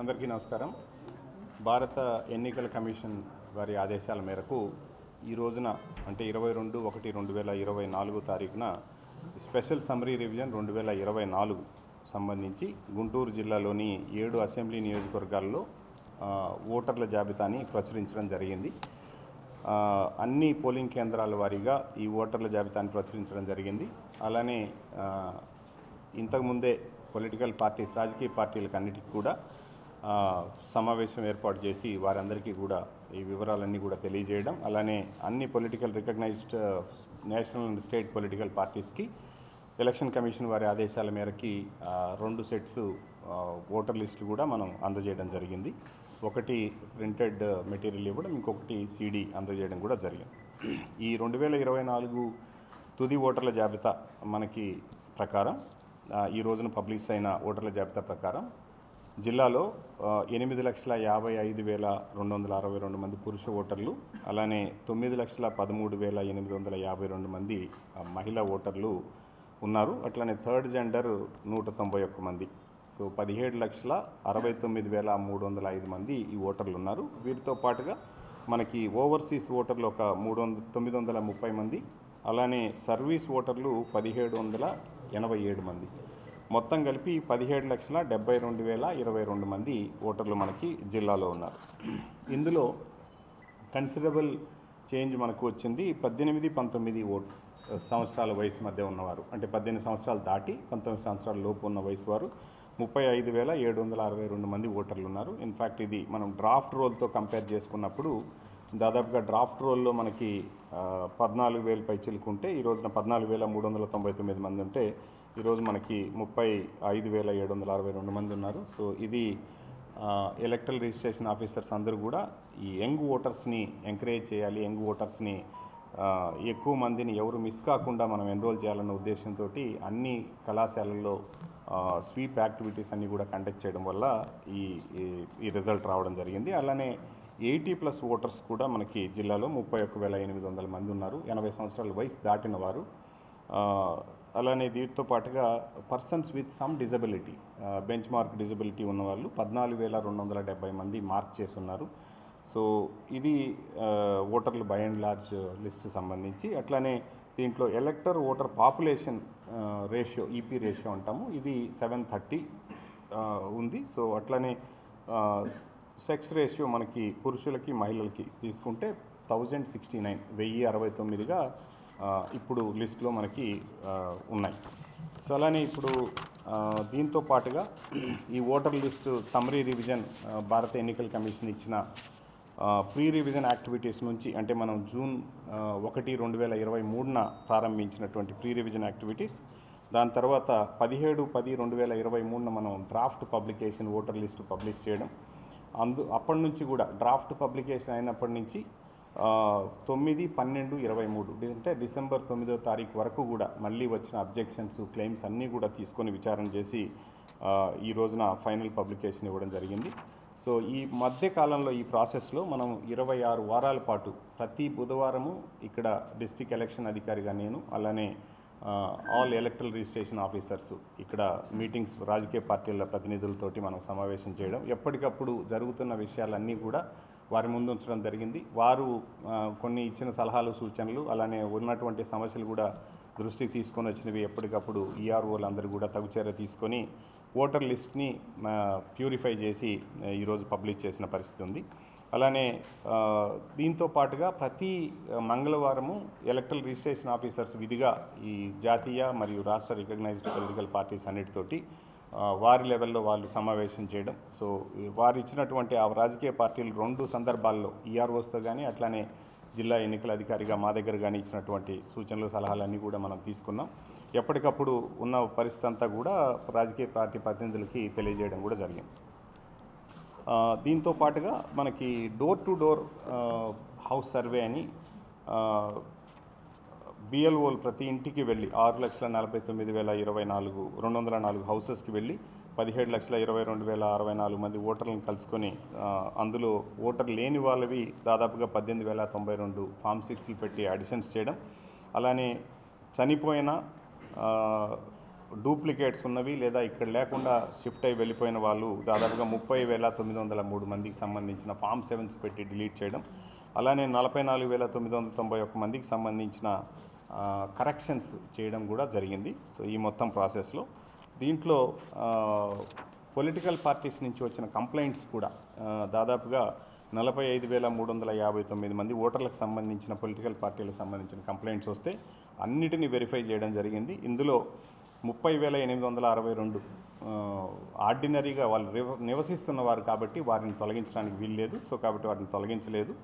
అందరికీ నమస్కారం. భారత ఎన్నికల కమిషన్ వారి ఆదేశాల మేరకు ఈ రోజున అంటే ఇరవై రెండు ఒకటి రెండు వేల ఇరవై నాలుగు తారీఖున స్పెషల్ సమ్మరీ రివిజన్ రెండు వేల ఇరవై నాలుగు సంబంధించి గుంటూరు జిల్లాలోని ఏడు అసెంబ్లీ నియోజకవర్గాల్లో ఓటర్ల జాబితాని ప్రచురించడం జరిగింది. అన్ని పోలింగ్ కేంద్రాల వారీగా ఈ ఓటర్ల జాబితాని ప్రచురించడం జరిగింది. అలానే ఇంతకుముందే పొలిటికల్ పార్టీస్ రాజకీయ పార్టీలకు అన్నిటికీ కూడా సమావేశం ఏర్పాటు చేసి వారందరికీ కూడా ఈ వివరాలన్నీ కూడా తెలియజేయడం అలానే అన్ని political recognized national and state political పార్టీస్కి ఎలక్షన్ కమిషన్ వారి ఆదేశాల మేరకి రెండు సెట్స్ ఓటర్ లిస్టులు కూడా మనం అందజేయడం జరిగింది. ఒకటి ప్రింటెడ్ మెటీరియల్ ఇవ్వడం ఇంకొకటి సీడీ అందజేయడం కూడా జరిగింది. ఈ రెండు వేల ఇరవై నాలుగు తుది ఓటర్ల జాబితా మనకి ప్రకారం ఈ రోజున పబ్లిష్ అయిన ఓటర్ల జాబితా ప్రకారం జిల్లాలో ఎనిమిది లక్షల యాభై ఐదు వేల రెండు వందల అరవై రెండు మంది పురుష ఓటర్లు అలానే తొమ్మిది లక్షల పదమూడు వేల ఎనిమిది వందల యాభై రెండు మంది మహిళా ఓటర్లు ఉన్నారు. అట్లానే థర్డ్ జెండర్ నూట తొంభై ఒక్క మంది. సో పదిహేడు లక్షల అరవై తొమ్మిది వేల మూడు వందల ఐదు మంది ఈ ఓటర్లు ఉన్నారు. వీరితో పాటుగా మనకి ఓవర్సీస్ ఓటర్లు ఒక మూడు వంద తొమ్మిది వందల ముప్పై మంది అలానే సర్వీస్ ఓటర్లు పదిహేడు వందల ఎనభై ఏడు మంది. మొత్తం కలిపి పదిహేడు లక్షల డెబ్బై రెండు వేల ఇరవై రెండు మంది ఓటర్లు మనకి జిల్లాలో ఉన్నారు. ఇందులో కన్సిడరబుల్ చేంజ్ మనకు వచ్చింది. పద్దెనిమిది పంతొమ్మిది ఓట్ సంవత్సరాల వయసు మధ్య ఉన్నవారు. అంటే పద్దెనిమిది సంవత్సరాలు దాటి పంతొమ్మిది సంవత్సరాల లోపు ఉన్న వయసు వారు ముప్పై ఐదు వేల ఏడు వందల అరవై రెండు మంది ఓటర్లు ఉన్నారు. ఇన్ఫ్యాక్ట్ ఇది మనం డ్రాఫ్ట్ రోల్తో కంపేర్ చేసుకున్నప్పుడు దాదాపుగా డ్రాఫ్ట్ రోల్లో మనకి పద్నాలుగు వేలు పై చిలుకుంటే ఈ రోజున పద్నాలుగు వేల మూడు వందల తొంభై తొమ్మిది మంది ఉంటే ఈరోజు మనకి ముప్పై ఐదు వేల ఏడు వందల అరవై రెండు మంది ఉన్నారు. సో ఇది ఎలక్ట్రల్ రిజిస్ట్రేషన్ ఆఫీసర్స్ అందరూ కూడా ఈ యంగ్ ఓటర్స్ని ఎంకరేజ్ చేయాలి. యంగ్ ఓటర్స్ని ఎక్కువ మందిని ఎవరు మిస్ కాకుండా మనం ఎన్రోల్ చేయాలన్న ఉద్దేశంతో అన్ని కళాశాలల్లో స్వీప్ యాక్టివిటీస్ అన్నీ కూడా కండక్ట్ చేయడం వల్ల ఈ ఈ- రిజల్ట్ రావడం జరిగింది. అలానే ఎయిటీ ప్లస్ ఓటర్స్ కూడా మనకి జిల్లాలో ముప్పై ఒక్క వేల ఎనిమిది వందల మంది ఉన్నారు. ఎనభై సంవత్సరాల వయసు దాటిన వారు. అలానే వీటితో పాటుగా persons with some disability benchmark disability ఉన్నవాళ్ళు పద్నాలుగు వేల రెండు వందల డెబ్బై మంది మార్క్ చేస్తున్నారు. ఉన్నారు సో ఇది ఓటర్లు బై అండ్ లార్జ్ లిస్ట్ సంబంధించి అట్లానే దీంట్లో elector voter population ratio EP ratio అంటాము. ఇది సెవెన్ థర్టీ ఉంది. సో అట్లానే సెక్స్ రేషియో మనకి పురుషులకి మహిళలకి తీసుకుంటే థౌజండ్ సిక్స్టీ నైన్ వెయ్యి అరవై తొమ్మిదిగా ఇప్పుడు లిస్ట్లో మనకి ఉన్నాయి. సో అలానే ఇప్పుడు దీంతో పాటుగా ఈ ఓటర్ లిస్టు సమరీ రివిజన్ భారత ఎన్నికల కమిషన్ ఇచ్చిన ప్రీ రివిజన్ యాక్టివిటీస్ నుంచి అంటే మనం జూన్ ఒకటి రెండు వేల ఇరవై మూడున ప్రారంభించినటువంటి ప్రీ రివిజన్ యాక్టివిటీస్ దాని తర్వాత పదిహేడు పది రెండు వేల ఇరవై మూడున మనం draft publication voter list publish చేయడం. అందు అప్పటి నుంచి కూడా డ్రాఫ్ట్ పబ్లికేషన్ అయినప్పటి నుంచి తొమ్మిది పన్నెండు ఇరవై మూడు. అంటే డిసెంబర్ తొమ్మిదో తారీఖు వరకు కూడా మళ్ళీ వచ్చిన అబ్జెక్షన్స్ క్లెయిమ్స్ అన్నీ కూడా తీసుకొని విచారణ చేసి ఈ రోజున ఫైనల్ పబ్లికేషన్ ఇవ్వడం జరిగింది. సో ఈ మధ్య కాలంలో ఈ ప్రాసెస్లో మనం ఇరవై ఆరు వారాల పాటు ప్రతి బుధవారము ఇక్కడ డిస్టిక్ ఎలక్షన్ అధికారిగా నేను అలానే ఆల్ ఎలక్ట్రల్ రిజిస్ట్రేషన్ ఆఫీసర్స్ ఇక్కడ మీటింగ్స్ రాజకీయ పార్టీల ప్రతినిధులతోటి మనం సమావేశం చేయడం ఎప్పటికప్పుడు జరుగుతున్న విషయాలన్నీ కూడా వారి ముందు ఉంచడం జరిగింది. వారు కొన్ని ఇచ్చిన సలహాలు సూచనలు అలానే ఉన్నటువంటి సమస్యలు కూడా దృష్టికి తీసుకొని వచ్చినవి ఎప్పటికప్పుడు ఈఆర్ఓలు అందరూ కూడా తగు చర్య తీసుకొని ఓటర్ లిస్ట్ని ప్యూరిఫై చేసి ఈరోజు పబ్లిష్ చేసిన పరిస్థితి ఉంది. అలానే దీంతో పాటుగా ప్రతి మంగళవారము ఎలక్ట్రల్ రిజిస్ట్రేషన్ ఆఫీసర్స్ విధిగా ఈ జాతీయ మరియు రాష్ట్ర రికగ్నైజ్డ్ పొలిటికల్ పార్టీస్ అన్నిటితోటి వారి లెవెల్లో వాళ్ళు సమావేశం చేయడం. సో వారు ఇచ్చినటువంటి ఆ రాజకీయ పార్టీలు రెండు సందర్భాల్లో ఈఆర్ఓస్తో కానీ అట్లానే జిల్లా ఎన్నికల అధికారిగా మా దగ్గర కానీ ఇచ్చినటువంటి సూచనలు సలహాలన్నీ కూడా మనం తీసుకున్నాం. ఎప్పటికప్పుడు ఉన్న పరిస్థితి అంతా కూడా రాజకీయ పార్టీ ప్రతినిధులకి తెలియజేయడం కూడా జరిగింది. దీంతో పాటుగా మనకి door to door house survey అని బిఎల్ఓలు ప్రతి ఇంటికి వెళ్ళి ఆరు లక్షల నలభై తొమ్మిది వేల ఇరవై నాలుగు రెండు వందల నాలుగు హౌసెస్కి వెళ్ళి పదిహేడు లక్షల ఇరవై రెండు వేల అరవై నాలుగు మంది ఓటర్లను కలుసుకొని అందులో ఓటర్ లేని వాళ్ళవి దాదాపుగా పద్దెనిమిది వేల తొంభై రెండు ఫామ్ సిక్స్లు పెట్టి అడిషన్స్ చేయడం అలానే చనిపోయిన డూప్లికేట్స్ ఉన్నవి లేదా ఇక్కడ లేకుండా షిఫ్ట్ అయి వెళ్ళిపోయిన వాళ్ళు దాదాపుగా ముప్పై వేల తొమ్మిది వందల మూడు మందికి సంబంధించిన ఫామ్ సెవెన్స్ పెట్టి డిలీట్ చేయడం అలానే నలభై నాలుగు వేల తొమ్మిది వందల తొంభై ఒక్క మందికి సంబంధించిన కరెక్షన్స్ చేయడం కూడా జరిగింది. సో ఈ మొత్తం ప్రాసెస్లో దీంట్లో పొలిటికల్ పార్టీస్ నుంచి వచ్చిన కంప్లైంట్స్ కూడా దాదాపుగా నలభై ఐదు వేల మూడు వందల యాభై తొమ్మిది మంది ఓటర్లకు సంబంధించిన పొలిటికల్ పార్టీలకు సంబంధించిన కంప్లైంట్స్ వస్తే అన్నిటిని వెరిఫై చేయడం జరిగింది. ఇందులో ముప్పై వేల ఎనిమిది వందల అరవై రెండు ఆర్డినరీగా వాళ్ళు రివ- నివసిస్తున్న వారు కాబట్టి వారిని తొలగించడానికి వీల్లేదు. సో కాబట్టి వాటిని తొలగించలేదు.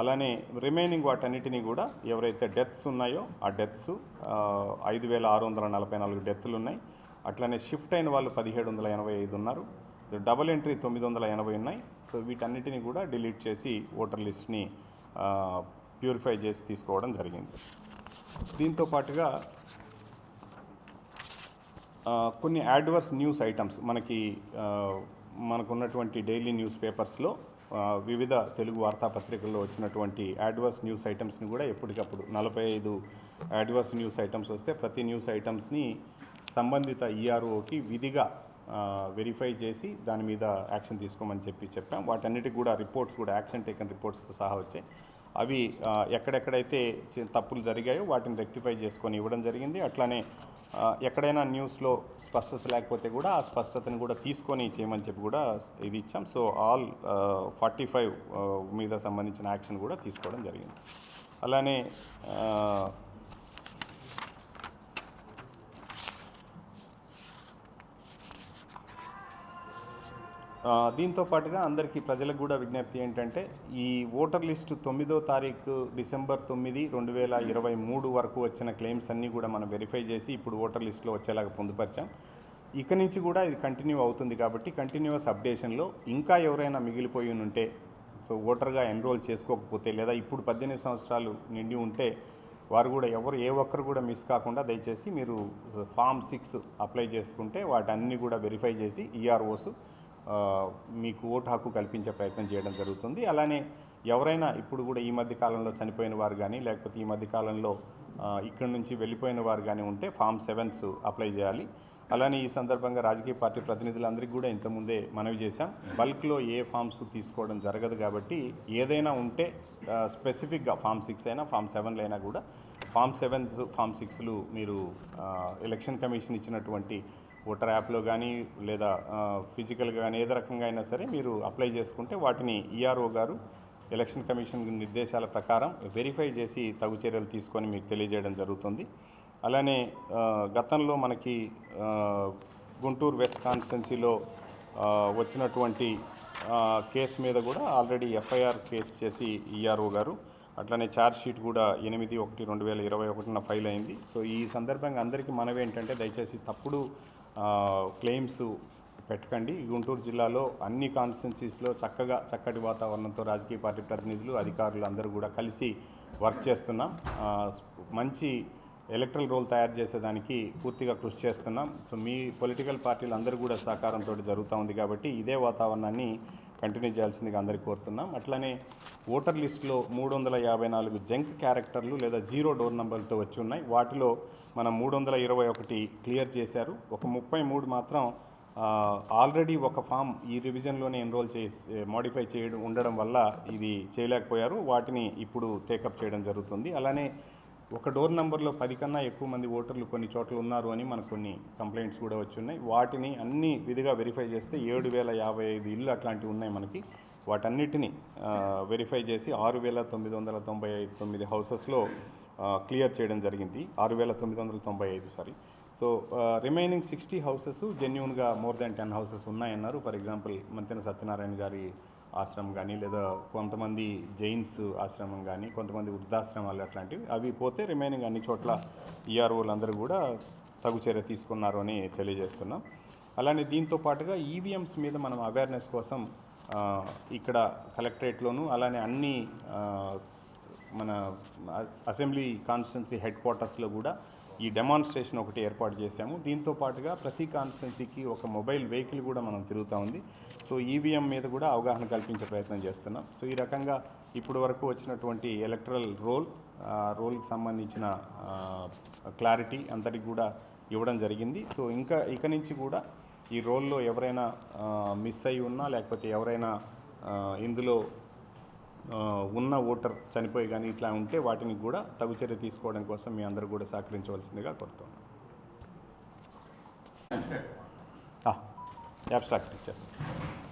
అలానే రిమైనింగ్ వాటన్నిటినీ కూడా ఎవరైతే డెత్స్ ఉన్నాయో ఆ డెత్స్ ఐదు వేల ఆరు వందల నలభై నాలుగు డెత్లు ఉన్నాయి అట్లానే షిఫ్ట్ అయిన వాళ్ళు పదిహేడు వందల ఎనభై ఐదు ఉన్నారు. డబల్ ఎంట్రీ తొమ్మిది వందల ఎనభై ఉన్నాయి. సో వీటన్నిటిని కూడా డిలీట్ చేసి ఓటర్ లిస్ట్ని ప్యూరిఫై చేసి తీసుకోవడం జరిగింది. దీంతో పాటుగా కొన్ని యాడ్వర్స్ న్యూస్ ఐటమ్స్ మనకి మనకున్నటువంటి డైలీ న్యూస్ పేపర్స్లో వివిధ తెలుగు వార్తాపత్రికల్లో వచ్చినటువంటి యాడ్వర్స్ న్యూస్ ఐటమ్స్ని కూడా ఎప్పటికప్పుడు నలభై ఐదు యాడ్వర్స్ న్యూస్ ఐటమ్స్ వస్తే ప్రతి న్యూస్ ఐటమ్స్ని సంబంధిత ఈఆర్ఓకి విధిగా వెరిఫై చేసి దాని మీద యాక్షన్ తీసుకోమని చెప్పి చెప్పాం. వాటన్నిటికి కూడా రిపోర్ట్స్ కూడా యాక్షన్ టేకన్ రిపోర్ట్స్తో సహా వచ్చాయి. అవి ఎక్కడెక్కడైతే చి- తప్పులు జరిగాయో వాటిని రెక్టిఫై చేసుకొని ఇవ్వడం జరిగింది. అట్లానే ఎక్కడైనా న్యూస్లో స్పష్టత లేకపోతే కూడా ఆ స్పష్టతను కూడా తీసుకొని చేయమని చెప్పి కూడా ఇది ఇచ్చాం. సో ఆల్ ఫార్టీ ఫైవ్ మీద సంబంధించిన యాక్షన్ కూడా తీసుకోవడం జరిగింది. అలానే దీంతో పాటుగా అందరికీ ప్రజలకు కూడా విజ్ఞప్తి ఏంటంటే ఈ ఓటర్ లిస్టు తొమ్మిదో తారీఖు డిసెంబర్ తొమ్మిది రెండు వేల ఇరవై మూడు వరకు వచ్చిన క్లెయిమ్స్ అన్నీ కూడా మనం వెరిఫై చేసి ఇప్పుడు ఓటర్ లిస్టులో వచ్చేలాగా పొందుపరిచాం. ఇక నుంచి కూడా ఇది కంటిన్యూ అవుతుంది కాబట్టి కంటిన్యూస్ అప్డేషన్లో ఇంకా ఎవరైనా మిగిలిపోయి ఉంటే సో ఓటర్గా ఎన్రోల్ చేసుకోకపోతే లేదా ఇప్పుడు పద్దెనిమిది సంవత్సరాలు నిండి ఉంటే వారు కూడా ఎవరు ఏ ఒక్కరు కూడా మిస్ కాకుండా దయచేసి మీరు ఫామ్ సిక్స్ అప్లై చేసుకుంటే వాటన్ని కూడా వెరిఫై చేసి ఈఆర్ఓస్ మీకు ఓటు హక్కు కల్పించే ప్రయత్నం చేయడం జరుగుతుంది. అలానే ఎవరైనా ఇప్పుడు కూడా ఈ మధ్య కాలంలో చనిపోయిన వారు కానీ లేకపోతే ఈ మధ్య కాలంలో ఇక్కడి నుంచి వెళ్ళిపోయిన వారు కానీ ఉంటే ఫామ్ సెవెన్స్ అప్లై చేయాలి. అలానే ఈ సందర్భంగా రాజకీయ పార్టీ ప్రతినిధులందరికీ కూడా ఇంతకుముందే మనవి చేశాం. బల్క్లో ఏ ఫామ్స్ తీసుకోవడం జరగదు కాబట్టి ఏదైనా ఉంటే స్పెసిఫిక్గా ఫామ్ సిక్స్ అయినా ఫామ్ సెవెన్లు అయినా కూడా ఫామ్ సెవెన్స్ ఫామ్ సిక్స్లు మీరు ఎలక్షన్ కమిషన్ ఇచ్చినటువంటి ఓటర్ యాప్లో కానీ లేదా ఫిజికల్గా కానీ ఏదో రకంగా అయినా సరే మీరు అప్లై చేసుకుంటే వాటిని ఈఆర్ఓ గారు ఎలక్షన్ కమిషన్ నిర్దేశాల ప్రకారం వెరిఫై చేసి తగు చర్యలు తీసుకొని మీకు తెలియజేయడం జరుగుతుంది. అలానే గతంలో మనకి గుంటూరు వెస్ట్ కాన్స్టెన్సీలో వచ్చినటువంటి కేసు మీద కూడా ఆల్రెడీ ఎఫ్ఐఆర్ కేసు చేసి ఈఆర్ఓ గారు అట్లానే ఛార్జ్ షీట్ కూడా ఎనిమిది ఒకటి రెండు వేల ఇరవై ఒకటిన ఫైల్ అయింది. సో ఈ సందర్భంగా అందరికీ మనవి ఏంటంటే దయచేసి తప్పుడు క్లెయిమ్స్ పెట్టకండి. గుంటూరు జిల్లాలో అన్ని కాన్స్టిట్యున్సీస్లో చక్కగా చక్కటి వాతావరణంతో రాజకీయ పార్టీ ప్రతినిధులు అధికారులు అందరూ కూడా కలిసి వర్క్ చేస్తున్నాం. మంచి ఎలక్ట్రల్ రోల్ తయారు చేసేదానికి పూర్తిగా కృషి చేస్తున్నాం. సో మీ పొలిటికల్ పార్టీలు అందరూ కూడా సహకారంతో జరుగుతూ ఉంది కాబట్టి ఇదే వాతావరణాన్ని కంటిన్యూ చేయాల్సిందిగా అందరికీ కోరుతున్నాం. అట్లనే ఓటర్ లిస్టులో మూడు వందల యాభై నాలుగు జంక్ క్యారెక్టర్లు లేదా జీరో డోర్ నెంబర్లతో వచ్చి ఉన్నాయి. వాటిలో మనం మూడు వందల ఇరవై ఒకటి క్లియర్ చేశారు. ఒక ముప్పై మూడు మాత్రం ఆల్రెడీ ఒక ఫామ్ ఈ రివిజన్లోనే ఎన్రోల్ చేసి మోడిఫై చేయడం ఉండడం వల్ల ఇది చేయలేకపోయారు. వాటిని ఇప్పుడు టేకప్ చేయడం జరుగుతుంది. అలానే ఒక డోర్ నెంబర్లో పది కన్నా ఎక్కువ మంది ఓటర్లు కొన్ని చోట్ల ఉన్నారు అని మనకు కొన్ని కంప్లైంట్స్ కూడా వచ్చి ఉన్నాయి వాటిని అన్ని విధిగా వెరిఫై చేస్తే ఏడు వేల యాభై ఐదు ఇల్లు అట్లాంటివి ఉన్నాయి మనకి. వాటన్నిటిని వెరిఫై చేసి ఆరు వేల తొమ్మిది వందల తొంభై ఐదు తొమ్మిది హౌసెస్లో క్లియర్ చేయడం జరిగింది. ఆరు వేల తొమ్మిది వందల తొంభై ఐదు sorry so remaining sixty houses జెన్యున్గా మోర్ దాన్ టెన్ హౌసెస్ ఉన్నాయన్నారు. ఫర్ ఎగ్జాంపుల్ మంతెన సత్యనారాయణ గారి ఆశ్రమం కానీ లేదా కొంతమంది జైన్స్ ఆశ్రమం కానీ కొంతమంది వృద్ధాశ్రమాలు అట్లాంటివి అవి పోతే రిమైనింగ్ అన్ని చోట్ల ఈఆర్ఓలు అందరూ కూడా తగు చర్య తీసుకున్నారు అని తెలియజేస్తున్నాం. అలానే దీంతో పాటుగా ఈవీఎంస్ మీద మనం అవేర్నెస్ కోసం ఇక్కడ కలెక్టరేట్లోను అలానే అన్ని మన అస్- అసెంబ్లీ కాన్స్టిట్యున్సీ హెడ్ క్వార్టర్స్లో కూడా ఈ డెమాన్స్ట్రేషన్ ఒకటి ఏర్పాటు చేశాము. దీంతో పాటుగా ప్రతి కాన్స్టిట్యున్సీకి ఒక మొబైల్ వెహికల్ కూడా మనం తిరుగుతూ ఉంది. సో ఈవీఎం మీద కూడా అవగాహన కల్పించే ప్రయత్నం చేస్తున్నాం. సో ఈ రకంగా ఇప్పుడు వరకు వచ్చినటువంటి ఎలక్ట్రల్ రోల్ రోల్కి సంబంధించిన క్లారిటీ అంతటికి కూడా ఇవ్వడం జరిగింది. సో ఇంకా ఇక నుంచి కూడా ఈ రోల్లో ఎవరైనా మిస్ అయి ఉన్నా లేకపోతే ఎవరైనా ఇందులో ఉన్న ఓటర్ చనిపోయి కానీ ఇట్లా ఉంటే వాటిని కూడా తగు చర్య తీసుకోవడం కోసం మీ అందరూ కూడా సహకరించవలసిందిగా కోరుతున్నాను. యాబ్స్ట్రాక్ట్ ఇచ్చేస్తాను